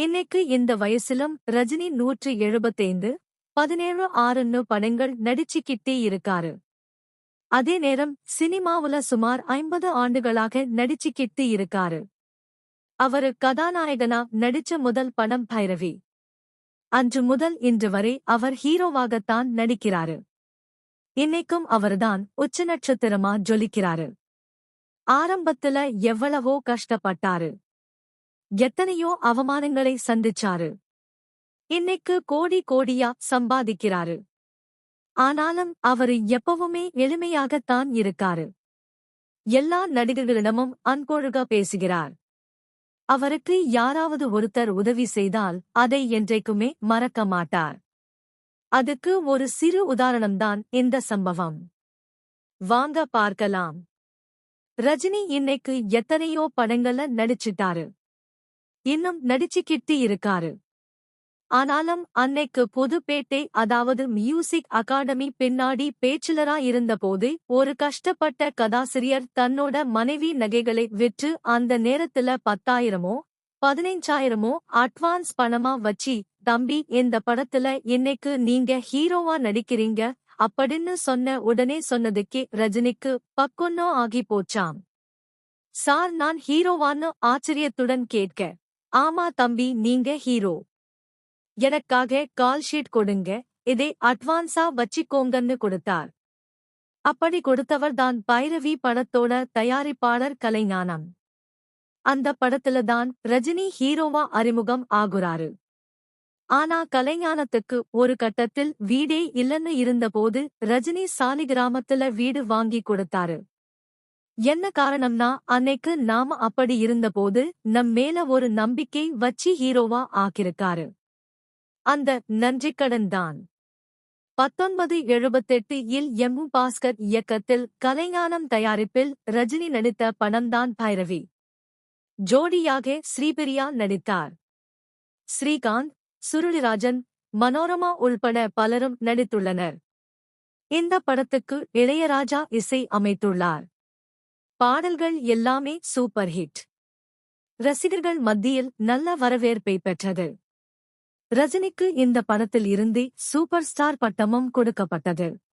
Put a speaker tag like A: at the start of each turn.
A: இன்னைக்கு இந்த வயசிலும் ரஜினி நூற்று எழுபத்தைந்து பதினேழு ஆறுன்னு படங்கள் நடிச்சுக்கிட்டே இருக்காரு. அதே நேரம் சினிமாவுல சுமார் ஐம்பது ஆண்டுகளாக நடிச்சுக்கிட்டு இருக்காரு. அவரு கதாநாயகனா நடிச்ச முதல் படம் பைரவி. அன்று முதல் இன்று வரை அவர் ஹீரோவாகத்தான் நடிக்கிறாரு. இன்னைக்கும் அவர்தான் உச்ச நட்சத்திரமா ஜொலிக்கிறாரு. ஆரம்பத்துல எவ்வளவோ கஷ்டப்பட்டாரு. எத்தனையோ அவமானங்களை சந்திச்சாரு. இன்னைக்கு கோடி கோடியா சம்பாதிக்கிறாரு. ஆனாலும் அவரு எப்பவுமே எளிமையாகத்தான் இருக்காரு. எல்லா நடிகர்களிடமும் அன்பொழுக பேசுகிறார். அவருக்கு யாராவது ஒருத்தர் உதவி செய்தால் அதை என்றைக்குமே மறக்க மாட்டார். அதுக்கு ஒரு சிறு உதாரணம்தான் இந்த சம்பவம். வாங்க பார்க்கலாம். ரஜினி இன்னைக்கு எத்தனையோ படங்கள்ல நடிச்சிட்டாரு. இன்னும் நடிச்சுக்கிட்டு இருக்காரு. ஆனாலும் அன்னைக்கு பொதுப்பேட்டை அதாவது மியூசிக் அகாடமி பின்னாடி பேச்சுலரா இருந்தபோது ஒரு கஷ்டப்பட்ட கதாசிரியர் தன்னோட மனைவி நகைகளை விற்று அந்த நேரத்துல பத்தாயிரமோ பதினைஞ்சாயிரமோ அட்வான்ஸ் பணமா வச்சி தம்பி இந்த படத்துல இன்னைக்கு நீங்க ஹீரோவா நடிக்கிறீங்க அப்படின்னு சொன்ன உடனே சொன்னதுக்கே ரஜினிக்கு பக்கொன்னோ ஆகி போச்சாம். சார் நான் ஹீரோவான்னு ஆச்சரியத்துடன் கேட்க ஆமா தம்பி நீங்க ஹீரோ. எனக்காக கால் ஷீட் கொடுங்க. இதை அட்வான்ஸா வச்சிக்கோங்கன்னு கொடுத்தார். அப்படி கொடுத்தவர் தான் பைரவி படத்தோட தயாரிப்பாளர் கலைஞானம். அந்த படத்துல தான் ரஜினி ஹீரோவா அறிமுகம் ஆகுறாரு. ஆனா கலைஞானத்துக்கு ஒரு கட்டத்தில் வீடே இல்லன்னு இருந்தபோது ரஜினி சாலிகிராமத்துல வீடு வாங்கி கொடுத்தாரு. என்ன காரணம்னா அன்னைக்கு நாம அப்படி இருந்தபோது நம் மேல ஒரு நம்பிக்கை வச்சி ஹீரோவா ஆக்கிருக்காரு அந்த நன்றிக்கடன் தான். பத்தொன்பது எழுபத்தெட்டு இல் எம் பாஸ்கர் இயக்கத்தில் கலைஞானம் தயாரிப்பில் ரஜினி நடித்த படம்தான் பைரவி. ஜோடியாக ஸ்ரீபிரியா நடித்தார். ஸ்ரீகாந்த் சுருளிராஜன் மனோரமா உள்பட பலரும் நடித்துள்ளனர். இந்த படத்துக்கு இளையராஜா இசை அமைத்துள்ளார். பாடல்கள் எல்லாமே சூப்பர் ஹிட் ரசிகர்கள் மத்தியில் நல்ல வரவேற்பை பெற்றது. ரஜினிக்கு இந்த படத்தில் இருந்து சூப்பர் ஸ்டார் பட்டமும் கொடுக்கப்பட்டது.